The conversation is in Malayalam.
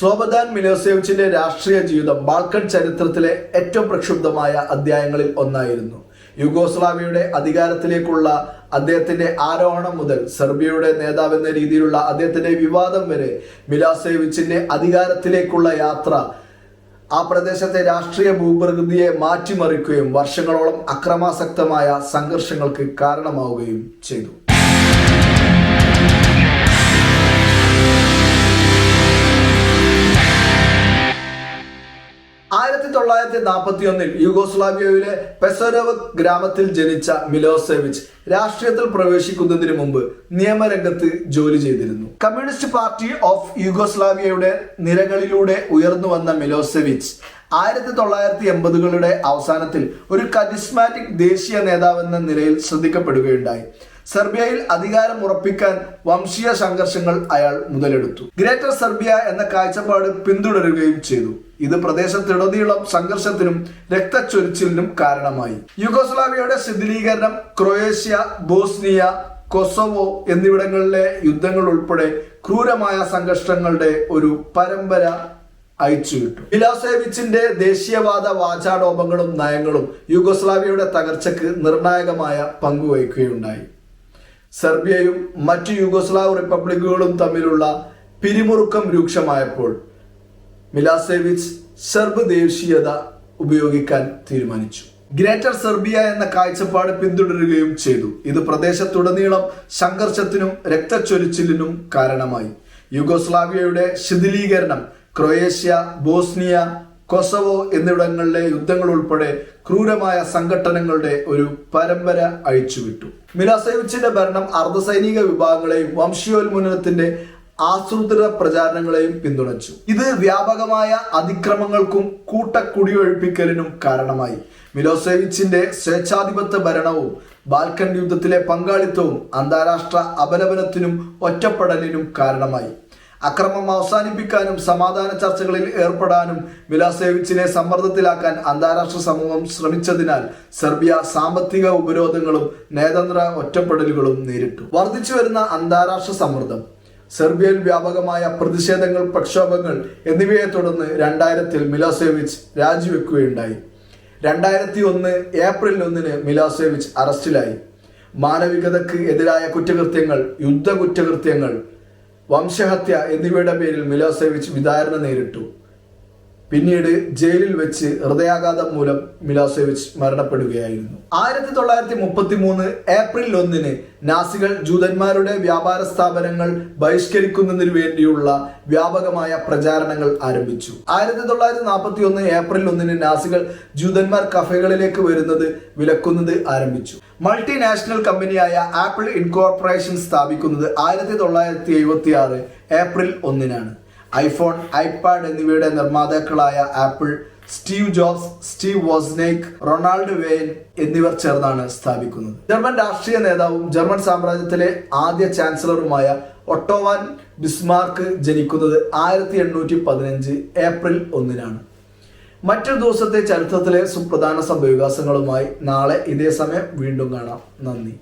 സ്ലോബദാൻ മിലോസേവിച്ചിന്റെ രാഷ്ട്രീയ ജീവിതം ബാൾക്കൺ ചരിത്രത്തിലെ ഏറ്റവും പ്രക്ഷുബ്ധമായ അധ്യായങ്ങളിൽ ഒന്നായിരുന്നു. യുഗോസ്ലാവിയയുടെ അധികാരത്തിലേക്കുള്ള അദ്ദേഹത്തിന്റെ ആരോഹണം മുതൽ സെർബിയയുടെ നേതാവ് എന്ന രീതിയിലുള്ള അദ്ദേഹത്തിന്റെ വിവാദം വരെ മിലോസേവിച്ചിന്റെ അധികാരത്തിലേക്കുള്ള യാത്ര ആ പ്രദേശത്തെ രാഷ്ട്രീയ ഭൂപ്രകൃതിയെ മാറ്റിമറിക്കുകയും വർഷങ്ങളോളം അക്രമാസക്തമായ സംഘർഷങ്ങൾക്ക് കാരണമാവുകയും ചെയ്തു. തൊള്ളായിരത്തി നാൽപ്പത്തി ഒന്നിൽ യുഗോസ്ലാവിയയിലെ പെസോരവ് ഗ്രാമത്തിൽ ജനിച്ച മിലോസെവിച്ച് രാഷ്ട്രീയത്തിൽ പ്രവേശിക്കുന്നതിന് മുമ്പ് നിയമരംഗത്ത് ജോലി ചെയ്തിരുന്നു. കമ്മ്യൂണിസ്റ്റ് പാർട്ടി ഓഫ് യുഗോസ്ലാവിയയുടെ നിരകളിലൂടെ ഉയർന്നു വന്ന മിലോസെവിച്ച് ആയിരത്തി തൊള്ളായിരത്തി എൺപതുകളുടെ അവസാനത്തിൽ ഒരു കരിസ്മാറ്റിക് ദേശീയ നേതാവെന്ന നിലയിൽ ശ്രദ്ധിക്കപ്പെടുകയുണ്ടായി. സെർബിയയിൽ അധികാരം ഉറപ്പിക്കാൻ വംശീയ സംഘർഷങ്ങൾ അയാൾ മുതലെടുത്തു. ഗ്രേറ്റർ സെർബിയ എന്ന കാഴ്ചപ്പാട് പിന്തുടരുകയും ചെയ്തു. ഇത് പ്രദേശത്തിലുടനീളം സംഘർഷത്തിനും രക്തച്ചൊരിച്ചിലിനും കാരണമായി. യുഗോസ്ലാവിയയുടെ ശിഥിലീകരണം ക്രൊയേഷ്യ ബോസ്നിയ കൊസോവോ എന്നിവിടങ്ങളിലെ യുദ്ധങ്ങൾ ഉൾപ്പെടെ ക്രൂരമായ സംഘർഷങ്ങളുടെ ഒരു പരമ്പര അയച്ചുവിട്ടു മിലോസേവിച്ചിന്റെ ദേശീയവാദ വാചാടോപങ്ങളും നയങ്ങളും യുഗോസ്ലാവിയയുടെ തകർച്ചയ്ക്ക് നിർണായകമായ പങ്കുവഹിക്കുകയുണ്ടായി സെർബിയയും മറ്റു യുഗോസ്ലാവ് റിപ്പബ്ലിക്കുകളും തമ്മിലുള്ള പിരിമുറുക്കം രൂക്ഷമായപ്പോൾ മിലാസേവിച്ച് സെർബ് ദേശീയത ഉപയോഗിക്കാൻ തീരുമാനിച്ചു. ഗ്രേറ്റർ സെർബിയ എന്ന കാഴ്ചപ്പാട് പിന്തുടരുകയും ചെയ്തു. ഇത് പ്രദേശത്തുടനീളം സംഘർഷത്തിനും രക്തച്ചൊരിച്ചിലിനും കാരണമായി. യുഗോസ്ലാവിയയുടെ ശിഥിലീകരണം ക്രൊയേഷ്യ ബോസ്നിയ കൊസവോ എന്നിവിടങ്ങളിലെ യുദ്ധങ്ങൾ ഉൾപ്പെടെ ക്രൂരമായ സംഘടനകളുടെ ഒരു പരമ്പര അഴിച്ചുവിട്ടു. മിലാസേവിച്ചിന്റെ ഭരണം അർദ്ധസൈനിക വിഭാഗങ്ങളെയും വംശീയോന്മൂലനത്തിന്റെ ആസൂത്രിത പ്രചാരണങ്ങളെയും പിന്തുണച്ചു. ഇത് വ്യാപകമായ അതിക്രമങ്ങൾക്കും കൂട്ടക്കുടിയൊഴിപ്പിക്കലിനും കാരണമായി. മിലോസേവിച്ചിന്റെ സ്വേച്ഛാധിപത്യ ഭരണവും ബാൽക്കൻ യുദ്ധത്തിലെ പങ്കാളിത്തവും അന്താരാഷ്ട്ര അപലപനത്തിനും ഒറ്റപ്പെടലിനും കാരണമായി. അക്രമം അവസാനിപ്പിക്കാനും സമാധാന ചർച്ചകളിൽ ഏർപ്പെടാനും മിലാസേവിച്ചിനെ സമ്മർദ്ദത്തിലാക്കാൻ അന്താരാഷ്ട്ര സമൂഹം ശ്രമിച്ചതിനാൽ സെർബിയ സാമ്പത്തിക ഉപരോധങ്ങളും നയതന്ത്ര ഒറ്റപ്പെടലുകളും നേരിട്ടു. വർദ്ധിച്ചു വരുന്ന അന്താരാഷ്ട്ര സമ്മർദ്ദം. സെർബിയയിൽ വ്യാപകമായ പ്രതിഷേധങ്ങൾ പ്രക്ഷോഭങ്ങൾ എന്നിവയെ തുടർന്ന് രണ്ടായിരത്തിൽ മിലോസേവിച്ച് രാജിവെക്കുകയുണ്ടായി. രണ്ടായിരത്തി ഒന്ന് ഏപ്രിൽ ഒന്നിന് മിലോസേവിച്ച് അറസ്റ്റിലായി. മാനവികതയ്ക്ക് എതിരായ കുറ്റകൃത്യങ്ങൾ യുദ്ധ കുറ്റകൃത്യങ്ങൾ വംശഹത്യ എന്നിവയുടെ പേരിൽ മിലോസേവിച്ച് വിചാരണ നേരിട്ടു. പിന്നീട് ജയിലിൽ വെച്ച് ഹൃദയാഘാതം മൂലം മിലോസേവിച്ച് മരണപ്പെടുകയായിരുന്നു. ആയിരത്തി തൊള്ളായിരത്തി മുപ്പത്തി മൂന്ന് ഏപ്രിൽ ഒന്നിന് നാസികൾ ജൂതന്മാരുടെ വ്യാപാര സ്ഥാപനങ്ങൾ ബഹിഷ്കരിക്കുന്നതിന് വേണ്ടിയുള്ള വ്യാപകമായ പ്രചാരണങ്ങൾ ആരംഭിച്ചു. ആയിരത്തി തൊള്ളായിരത്തി നാൽപ്പത്തി ഒന്ന് ഏപ്രിൽ ഒന്നിന് നാസികൾ ജൂതന്മാർ കഫേകളിലേക്ക് വരുന്നത് വിലക്കുന്നത് ആരംഭിച്ചു. മൾട്ടിനാഷണൽ കമ്പനിയായ ആപ്പിൾ ഇൻകോർപ്പറേഷൻ സ്ഥാപിക്കുന്നത് ആയിരത്തി തൊള്ളായിരത്തി എഴുപത്തി ആറ് ഏപ്രിൽ ഒന്നിനാണ്. ഐഫോൺ ഐപാഡ് എന്നിവയുടെ നിർമ്മാതാക്കളായ Apple Steve Jobs Steve Wozniak Ronald Wayne എന്നിവർ ചേർന്നാണ് സ്ഥാപിക്കുന്നത്. ജർമ്മൻ രാഷ്ട്രീയ നേതാവും ജർമ്മൻ സാമ്രാജ്യത്തിലെ ആദ്യ ചാൻസലറുമായ ഒട്ടോവാൻ ബിസ്മാർക്ക് ജനിക്കുന്നത് ആയിരത്തി എണ്ണൂറ്റി പതിനഞ്ച് ഏപ്രിൽ ഒന്നിനാണ്. മറ്റൊരു ദിവസത്തെ ചരിത്രത്തിലെ സുപ്രധാന സംഭവവികാസങ്ങളുമായി നാളെ ഇതേ സമയം വീണ്ടും കാണാം. നന്ദി.